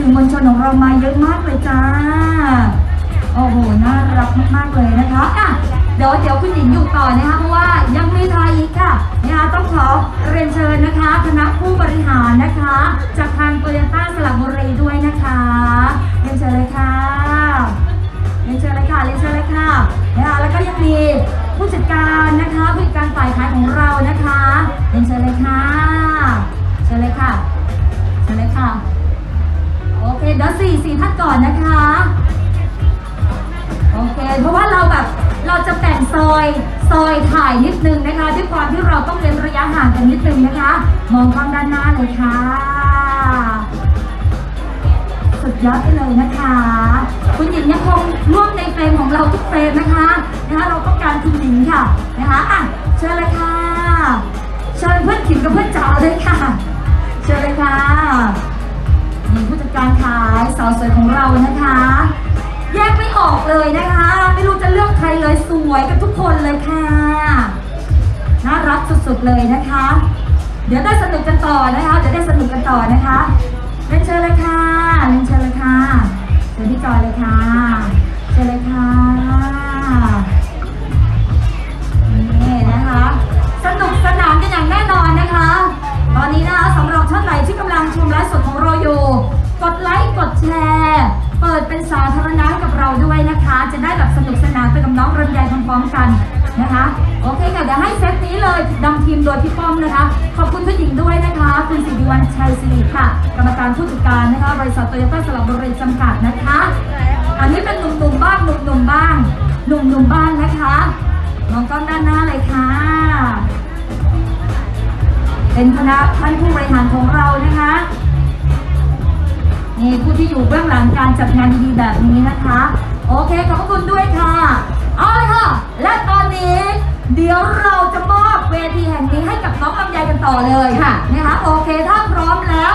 สื่อมวลชนของเรามาเยอะมากเลยจ้า โอ้โห น่ารักมากๆเลยนะคะอะเดี๋ยวเดี๋ยวคุณหญิงอยู่ต่อนะคะเพราะว่ายังไม่ทายอีกค่ะนะคะต้องขอเรียนเชิญนะคะ คณะผู้บริหารนะคะ จากทางโตโยต้าสระบุรีด้วยนะคะเรียนเชิญเลยค่ะเรียนเชิญเลยค่ะเรียนเชิญเลยค่ะนะคะแล้วก็ยังมีผู้จัดการนะคะผู้จัดการฝ่ายขายของเรานะคะเรียนเชิญเลยค่ะ สี่สี่ท่านก่อนนะคะ โอเค เพราะว่าเราแบบเราจะแบ่งซอยซอยถ่ายนิดนึงนะคะ ด้วยความที่เราต้องเว้นระยะห่างกันนิดนึงนะคะ มองกล้องด้านหน้าเลยค่ะ สุดยอดไปเลยนะคะ คุณหญิงยังคงร่วมในเฟรมของเราทุกเฟรมนะคะนะคะ เราต้องการคุณหญิงค่ะนะคะอะเชิญเลยค่ะเชิญเพื่อนขิมกับเพื่อนจ๋าเลยค่ะ เชิญเลยค่ะนี่ผู้จัด การขายสาวสวยของเรานะคะ แยกไม่ออกเลยนะคะ ไม่รู้จะเลือกใครเลยสวยกันทุกคนเลยค่ะ น่ารักสุดๆเลยนะคะ เดี๋ยวได้สนุกกันต่อนะคะเดี๋ยวได้สนุกกันต่อนะคะเรียนเชิญเลยค่ะเรียนเชิญเลยค่ะเชิญพี่จอยเลยค่ะเชิญเลยค่ะนี่นะคะ สนุกสนานกันอย่างแน่นอนนะคะ ตอนนี้นะคะสำหรับท่านไหนที่กำลังชมไลฟ์สดของเราอยู่ กดไลค์กดแชร์ เปิดเป็นสาธารณะกับเราด้วยนะคะ จะได้แบบสนุกสนานไปกับน้องรำไยพร้อมๆกันนะคะ โอเคค่ะเดี๋ยวให้เซตนี้เลยนำทีมโดยพี่ป้อมนะคะ ขอบคุณผู้หญิงด้วยนะคะ คุณสิริวัลชัยศิริค่ะ กรรมการผู้จัดการนะคะ บริษัทโตโยต้าสระบุรีจำกัดนะคะ อันนี้เป็นหนุ่มๆบ้างหนุ่มๆบ้างหนุ่มๆบ้างนะคะมองกล้องด้านหน้าเลยค่ะ เป็นคณะท่านผู้บริหารของเรานะคะ อยู่เบื้องหลังการจัดงานดีแบบนี้นะคะ โอเคขอบคุณด้วยค่ะ เอาละค่ะ และตอนนี้ เดี๋ยวเราจะมอบเวทีแห่งนี้ให้กับน้องลำไยกันต่อเลยค่ะนะคะโอเคถ้าพร้อมแล้ว